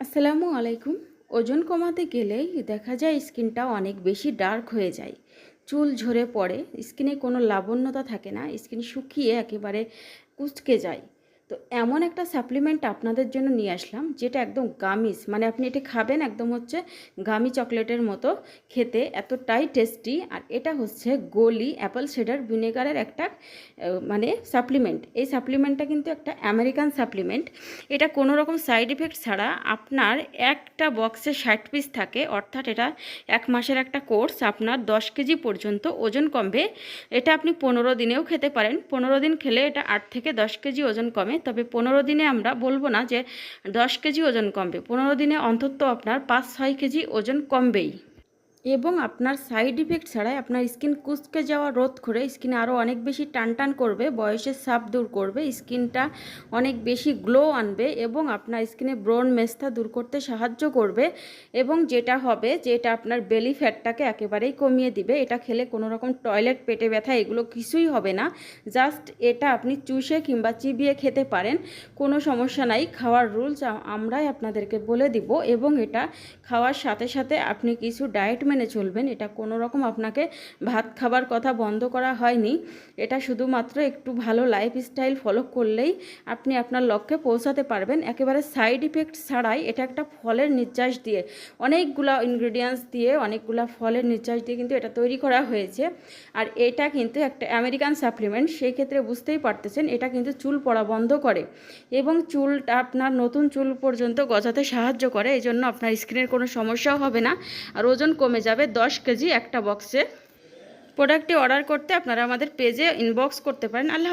আসসালামু আলাইকুম। ওজন কমাতে গেলেই দেখা যায় স্কিনটা অনেক বেশি ডার্ক হয়ে যায়। চুল ঝরে পড়ে, স্কিনে কোনো লাবণ্যতা থাকে না, স্কিন শুকিয়ে একেবারে কুচকে যায়। তো এমন একটা সাপ্লিমেন্ট আপনাদের জন্য নিয়ে আসলাম, যেটা একদম গামিস মানে আপনি এটা খাবেন একদম হচ্ছে গামি চকলেটের মতো খেতে, এতটাই টেস্টি আর এটা হচ্ছে গলি অ্যাপেল সেডার ভিনেগারের একটা মানে সাপ্লিমেন্ট এই সাপ্লিমেন্টটা কিন্তু একটা আমেরিকান সাপ্লিমেন্ট এটা কোনো রকম সাইড এফেক্ট ছাড়া আপনার একটা বক্সে ষাট পিস থাকে, অর্থাৎ এটা এক মাসের একটা কোর্স আপনার দশ কেজি পর্যন্ত ওজন কমবে। এটা আপনি পনেরো দিনেও খেতে পারেন। পনেরো দিন খেলে এটা আট থেকে দশ কেজি ওজন কমে তবে পনেরো দিনে আমরা বলব না যে দশ কেজি ওজন কমবে। পনেরো দিনে অন্তত আপনার পাঁচ ছয় কেজি ওজন কমবেই। এবং আপনার সাইড ইফেক্ট ছাড়াই আপনার স্কিন কুচকে যাওয়া রোধ করে স্কিনে আরও অনেক বেশি টান টান করবে, বয়সের সাপ দূর করবে স্কিনটা অনেক বেশি গ্লো আনবে এবং আপনার স্কিনে ব্রন মেস্তা দূর করতে সাহায্য করবে এবং যেটা হবে যে এটা আপনার বেলি ফ্যাটটাকে একেবারেই কমিয়ে দিবে। এটা খেলে কোনো রকম টয়লেট পেটে ব্যথা এগুলো কিছুই হবে না। জাস্ট এটা আপনি চুষে কিংবা চিবিয়ে খেতে পারেন, কোনো সমস্যা নাই। খাওয়ার রুলস আমরাই আপনাদেরকে বলে দিব এবং এটা খাওয়ার সাথে সাথে আপনি কিছু ডায়েট মেনে চলবেন। এটা কোনো রকম আপনাকে ভাত খাবার কথা বন্ধ করা হয়নি। এটা শুধুমাত্র একটু ভালো লাইফস্টাইল ফলো করলেই আপনি আপনার লক্ষ্যে পৌঁছাতে পারবেন। একেবারে সাইড ইফেক্ট ছাড়াই এটা একটা ফলের নির্যাস দিয়ে, অনেকগুলা ইনগ্রিডিয়েন্টস দিয়ে, অনেকগুলা ফলের নির্যাস দিয়ে কিন্তু এটা তৈরি করা হয়েছে। আর এটা কিন্তু একটা আমেরিকান সাপ্লিমেন্ট সেই ক্ষেত্রে বুঝতেই পারতেছেন এটা কিন্তু চুল পড়া বন্ধ করে এবং চুলটা আপনার নতুন চুল পর্যন্ত গজাতে সাহায্য করে। এই জন্য আপনার স্কিনের কোনো সমস্যাও হবে না। আর ওজন কমে যাবে, দশ কেজি একটা বক্সে প্রোডাক্টটি অর্ডার করতে আপনারা আমাদের পেজে ইনবক্স করতে পারেন। আল্লাহ